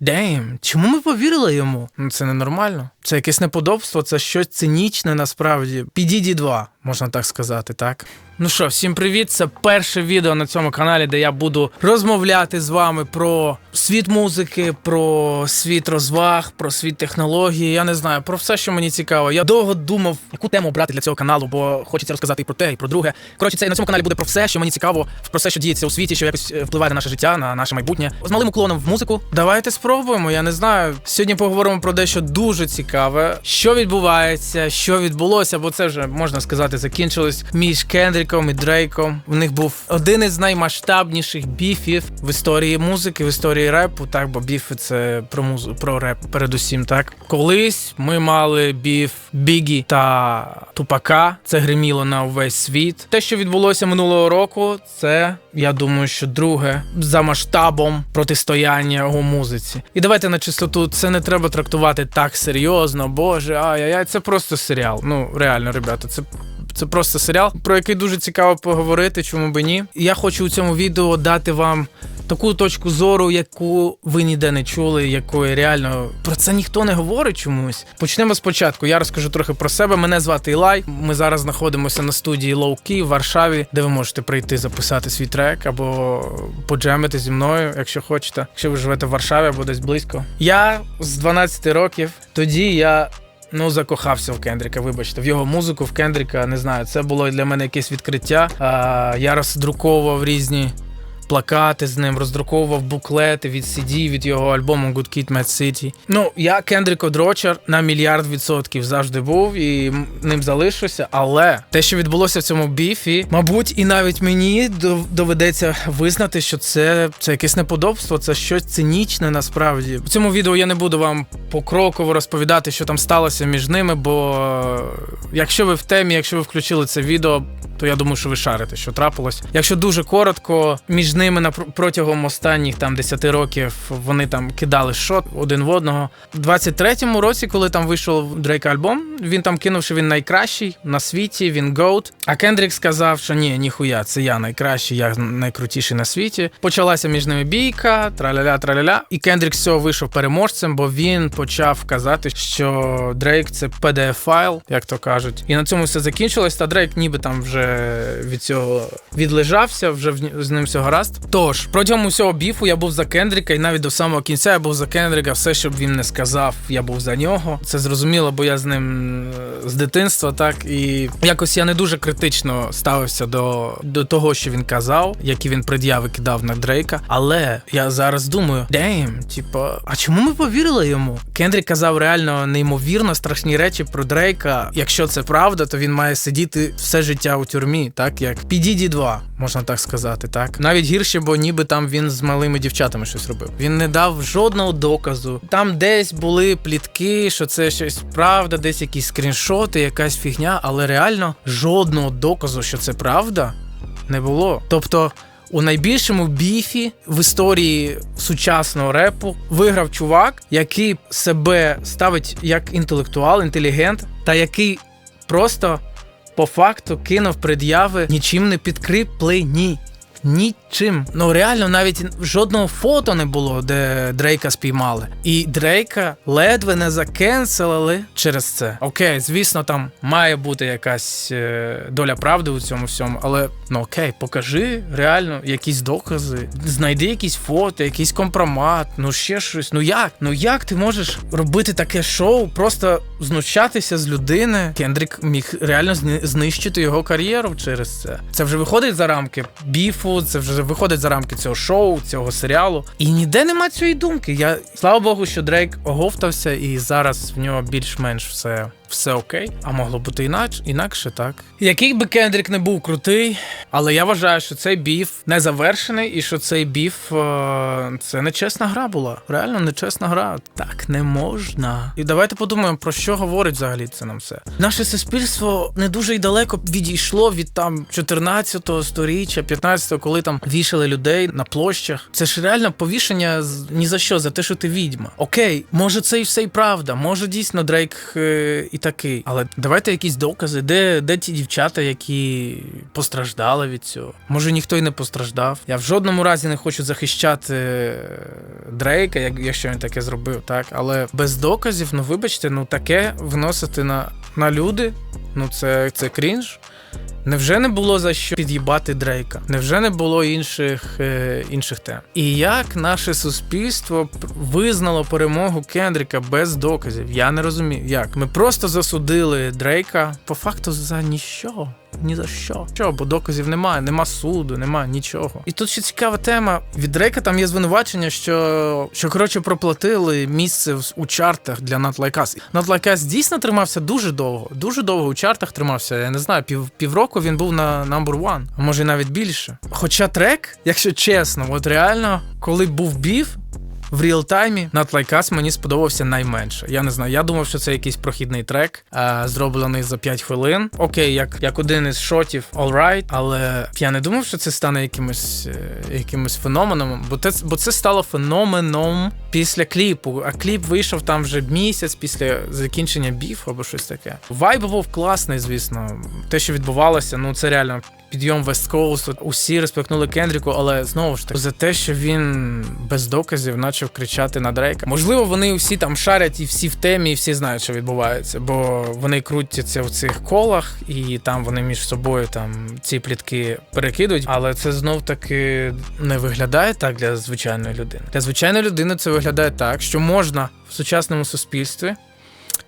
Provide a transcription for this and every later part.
Дейм, чому ми повірили йому? Ну це ненормально. Це якесь неподобство, це щось цинічне насправді. Підіді 2, можна так сказати, так? Ну що, всім привіт! Це перше відео на цьому каналі, де я буду розмовляти з вами про світ музики, про світ розваг, про світ технології. Я не знаю, про все, що мені цікаво. Я довго думав, яку тему брати для цього каналу, бо хочеться розказати і про те, і про друге. Коротше, це на цьому каналі буде про все, що мені цікаво, про все, що діється у світі, що якось е, впливає на наше життя, на наше майбутнє. З малим уклоном в музику. Давайте спробуємо. Я не знаю. Сьогодні поговоримо про дещо дуже цікаве, що відбувається, що відбулося, бо це вже можна сказати, закінчилось між Кендріком і Дрейком. У них був один із наймасштабніших біфів в історії музики, в історії репу. Так, бо біфи це про музику, про реп, передусім. Так, колись ми мали біф Бігі та Тупака. Це гриміло на увесь світ. Те, що відбулося минулого року, це я думаю, що друге за масштабом протистояння у музиці. І давайте на чистоту, це не треба трактувати так серйозно. Боже, ай-яй-яй, це просто серіал. Ну реально, ребята, це. Це просто серіал, про який дуже цікаво поговорити, чому би ні. Я хочу у цьому відео дати вам таку точку зору, яку ви ніде не чули, якої реально про це ніхто не говорить чомусь. Почнемо спочатку. Я розкажу трохи про себе. Мене звати Ілай. Ми зараз знаходимося на студії Key в Варшаві, де ви можете прийти записати свій трек або поджемити зі мною, якщо хочете. Якщо ви живете в Варшаві або десь близько. Я з 12 років. Тоді я. Ну, закохався в Кендріка, вибачте, в його музику, в Кендріка, не знаю, це було для мене якесь відкриття. Я роздруковував різні плакати з ним, роздруковував буклети від CD, від його альбому Good Kid Mad City. Ну, я Кендрік Одрочер на мільярд відсотків завжди був і ним залишуся. Але те, що відбулося в цьому біфі, мабуть, і навіть мені доведеться визнати, що це, це якесь неподобство, це щось цинічне насправді. В цьому відео я не буду вам покроково розповідати, що там сталося між ними, бо е, якщо ви в темі, якщо ви включили це відео, то я думаю, що ви шарите, що трапилось. Якщо дуже коротко, між ними на протягом останніх там 10 років вони там кидали шот один в одного. В 23-му році, коли там вийшов Дрейк альбом, він там кинув, що він найкращий на світі, він гоут. А Кендрік сказав, що ні, ніхуя, це я найкращий, я найкрутіший на світі. Почалася між ними бійка, траля-ля, траля-ля. І Кендрік з цього вийшов переможцем, бо він почав казати, що Дрейк це pdf файл, як то кажуть. І на цьому все закінчилось. Та Дрейк ніби там вже від цього відлежався, вже з ним все гаразд. Тож, протягом усього біфу я був за Кендріка, і навіть до самого кінця я був за Кендріка. Все, що б він не сказав, я був за нього. Це зрозуміло, бо я з ним з дитинства, так і якось я не дуже критично ставився до, до того, що він казав, які він пред'яви кидав на Дрейка. Але я зараз думаю, дейм, типа, а чому ми повірили йому? Кендрік казав реально неймовірно страшні речі про Дрейка. Якщо це правда, то він має сидіти все життя у тюрмі, так як PDD 2, можна так сказати, так навіть гірше, бо ніби там він з малими дівчатами щось робив. Він не дав жодного доказу. Там десь були плітки, що це щось правда, десь якісь скріншоти, якась фігня, але реально жодного доказу, що це правда, не було. Тобто. У найбільшому біфі в історії сучасного репу виграв чувак, який себе ставить як інтелектуал, інтелігент, та який просто по факту кинув пред'яви нічим не підкріплені. Нічим. Ну реально навіть жодного фото не було, де Дрейка спіймали. І Дрейка ледве не закенселили через це. Окей, звісно, там має бути якась е, доля правди у цьому всьому, але ну окей, покажи реально якісь докази, знайди якісь фото, якийсь компромат, ну ще щось. Ну як? Ну як ти можеш робити таке шоу, просто знущатися з людини? Кендрік міг реально знищити його кар'єру через це. Це вже виходить за рамки біфу, це вже виходить за рамки цього шоу, цього серіалу. І ніде нема цієї думки. Я слава Богу, що Дрейк оговтався, і зараз в нього більш-менш все. Все окей, а могло бути інакше, інакше так. Який би Кендрік не був крутий, але я вважаю, що цей біф не завершений, і що цей біф е, це нечесна гра була. Реально нечесна гра. Так не можна. І давайте подумаємо, про що говорить взагалі це нам все. Наше суспільство не дуже й далеко відійшло від там 14-го сторіччя, 15-го, коли там вішали людей на площах. Це ж реально повішення ні за що, за те, що ти відьма. Окей, може це і все і правда. Може дійсно Дрейк е, і і такий. Але давайте якісь докази, де, де ті дівчата, які постраждали від цього. Може ніхто й не постраждав. Я в жодному разі не хочу захищати е, Дрейка, якщо він таке зробив, так. Але без доказів, ну вибачте, ну таке вносити на, на люди, ну це, це крінж. Невже не було за що під'їбати Дрейка? Невже не було інших, е, інших тем? І як наше суспільство визнало перемогу Кендріка без доказів? Я не розумію. Як? Ми просто засудили Дрейка по факту за ніщо. Ні за що. Що, бо доказів немає, нема суду, немає нічого. І тут ще цікава тема. Від Дрейка там є звинувачення, що, що коротше проплатили місце в- у чартах для Like Us дійсно тримався дуже довго. Дуже довго у чартах тримався. Я не знаю, пів, півроку він був на number one, а може навіть більше. Хоча трек, якщо чесно, от реально, коли був біф, в реал-таймі Not Like Us мені сподобався найменше. Я не знаю. Я думав, що це якийсь прохідний трек, е, зроблений за 5 хвилин. Окей, як, як один із шотів All Right, але я не думав, що це стане якимось, е, якимось феноменом, бо це, бо це стало феноменом після кліпу. А кліп вийшов там вже місяць після закінчення біф або щось таке. Вайб був класний, звісно. Те, що відбувалося, ну це реально підйом West Coast, усі респектнули Кендріку, але знову ж таки за те, що він без доказів почав кричати на Дрейка. Можливо, вони всі там шарять і всі в темі, і всі знають, що відбувається, бо вони крутяться в цих колах, і там вони між собою там ці плітки перекидують. Але це знов таки не виглядає так для звичайної людини. Для звичайної людини це виглядає так, що можна в сучасному суспільстві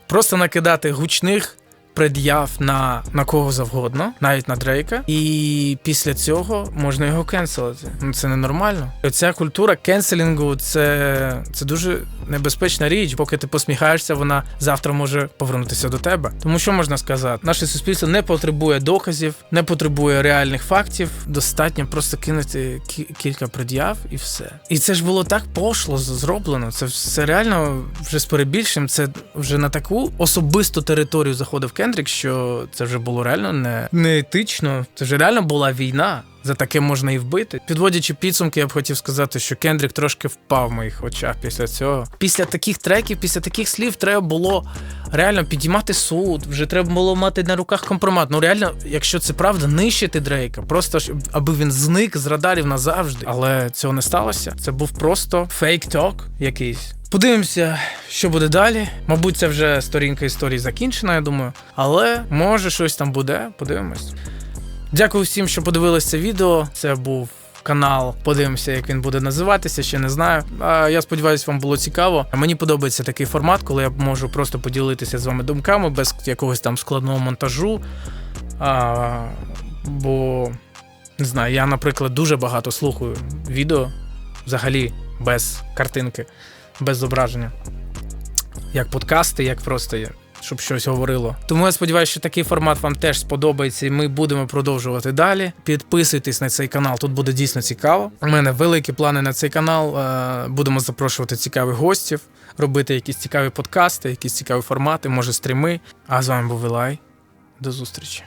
просто накидати гучних пред'яв на, на кого завгодно, навіть на Дрейка, і після цього можна його кенселити. Ну це ненормально. Ця культура кенселінгу це, це дуже небезпечна річ. Поки ти посміхаєшся, вона завтра може повернутися до тебе. Тому що можна сказати, наше суспільство не потребує доказів, не потребує реальних фактів. Достатньо просто кинути кі- кілька пред'яв і все. І це ж було так пошло зроблено. Це все реально вже з перебільшенням. Це вже на таку особисту територію заходив Кендрік, що це вже було реально не, не етично. Це вже реально була війна. За таке можна і вбити. Підводячи підсумки, я б хотів сказати, що Кендрік трошки впав в моїх очах після цього. Після таких треків, після таких слів, треба було реально підіймати суд. Вже треба було мати на руках компромат. Ну реально, якщо це правда, нищити Дрейка, просто аби він зник з радарів назавжди. Але цього не сталося. Це був просто фейк-ток якийсь. Подивимося, що буде далі. Мабуть, це вже сторінка історії закінчена, я думаю. Але може щось там буде. Подивимось. Дякую всім, що подивилися відео. Це був канал. Подивимося, як він буде називатися, ще не знаю. А я сподіваюся, вам було цікаво. Мені подобається такий формат, коли я можу просто поділитися з вами думками без якогось там складного монтажу. А, бо не знаю, я, наприклад, дуже багато слухаю відео взагалі без картинки, без зображення. Як подкасти, як просто є щоб щось говорило. Тому я сподіваюся, що такий формат вам теж сподобається, і ми будемо продовжувати далі. Підписуйтесь на цей канал, тут буде дійсно цікаво. У мене великі плани на цей канал. Е, Будемо запрошувати цікавих гостів, робити якісь цікаві подкасти, якісь цікаві формати, може стріми. А з вами був Вилай. До зустрічі.